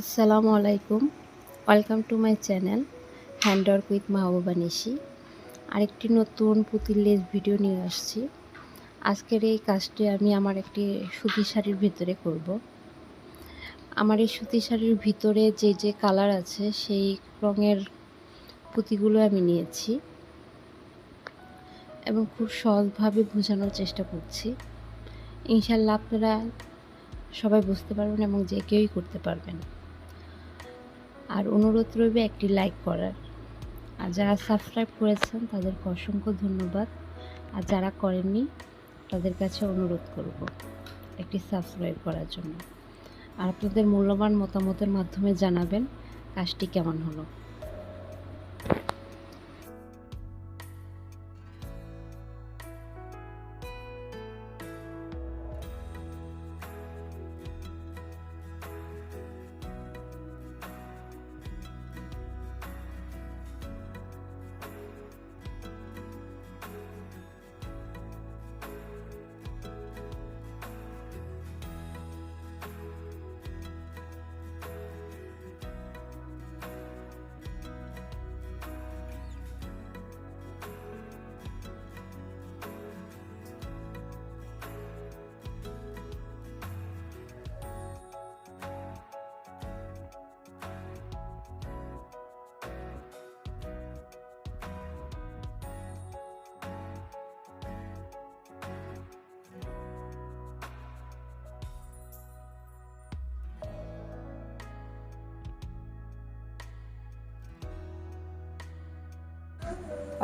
আসসালামু আলাইকুম। Welcome to my channel handwork with Mahbuba Nishi আরেকটি নতুন পুঁতির লেস ভিডিও নিয়ে আসছি। আজকের এই কাজটি আমি আমার একটি সুতি শাড়ির ভিতরে করব। আমার এই সুতি শাড়ির ভিতরে যে যে কালার আছে, সেই রঙের পুঁতিগুলো আমি নিয়েছি। এবং খুব সহজভাবে বোঝানোর চেষ্টা করছি। ইনশাল্লাহ আপনারা সবাই বুঝতে পারবেন এবং যে কেউই করতে পারবেন। আর অনুরোধ রইবে একটি লাইক করার। আর যারা সাবস্ক্রাইব করেছেন, তাদেরকে অসংখ্য ধন্যবাদ। আর যারা করেননি, তাদের কাছে অনুরোধ করব একটি সাবস্ক্রাইব করার জন্য। আর আপনাদের মূল্যবান মতামতের মাধ্যমে জানাবেন কাজটি কেমন হলো।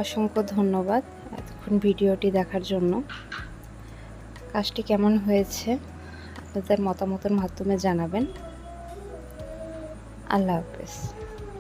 অসংখ্য ধন্যবাদ এতক্ষণ ভিডিওটি দেখার জন্য। কাজটি কেমন হয়েছে? আপনাদের মতামতের মাধ্যমে জানাবেন। আল্লাহ হাফেজ।